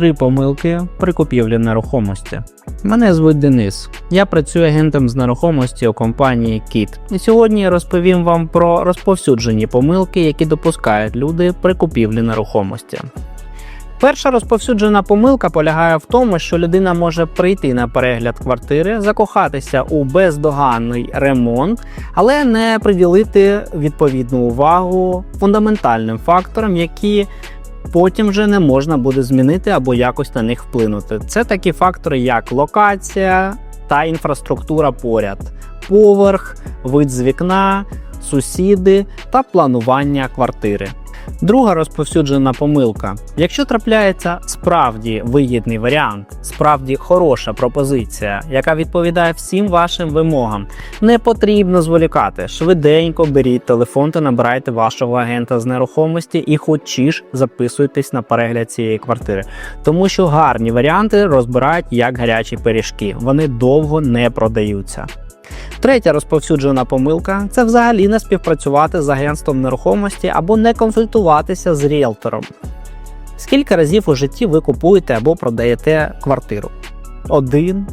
Три помилки при купівлі нерухомості. Мене звуть Денис. Я працюю агентом з нерухомості у компанії Кіт. І сьогодні я розповім вам про розповсюджені помилки, які допускають люди при купівлі нерухомості. Перша розповсюджена помилка полягає в тому, що людина може прийти на перегляд квартири, закохатися у бездоганний ремонт, але не приділити відповідну увагу фундаментальним факторам, які потім вже не можна буде змінити або якось на них вплинути. Це такі фактори, як локація та інфраструктура поряд, поверх, вид з вікна, сусіди та планування квартири. Друга розповсюджена помилка. Якщо трапляється справді вигідний варіант, справді хороша пропозиція, яка відповідає всім вашим вимогам, не потрібно зволікати. Швиденько беріть телефон та набирайте вашого агента з нерухомості і хочі записуйтесь на перегляд цієї квартири. Тому що гарні варіанти розбирають як гарячі пиріжки. Вони довго не продаються. Третя розповсюджена помилка це взагалі не співпрацювати з агентством нерухомості або не консультуватися з ріелтором. Скільки разів у житті ви купуєте або продаєте квартиру? Один,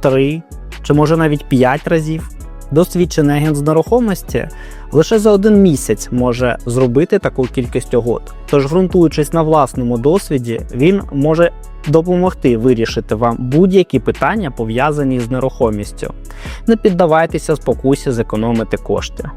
три чи може навіть п'ять разів? Досвідчений агент з нерухомості лише за один місяць може зробити таку кількість угод. Тож, ґрунтуючись на власному досвіді, він може допомогти вирішити вам будь-які питання пов'язані з нерухомістю. Не піддавайтеся спокусі зекономити кошти.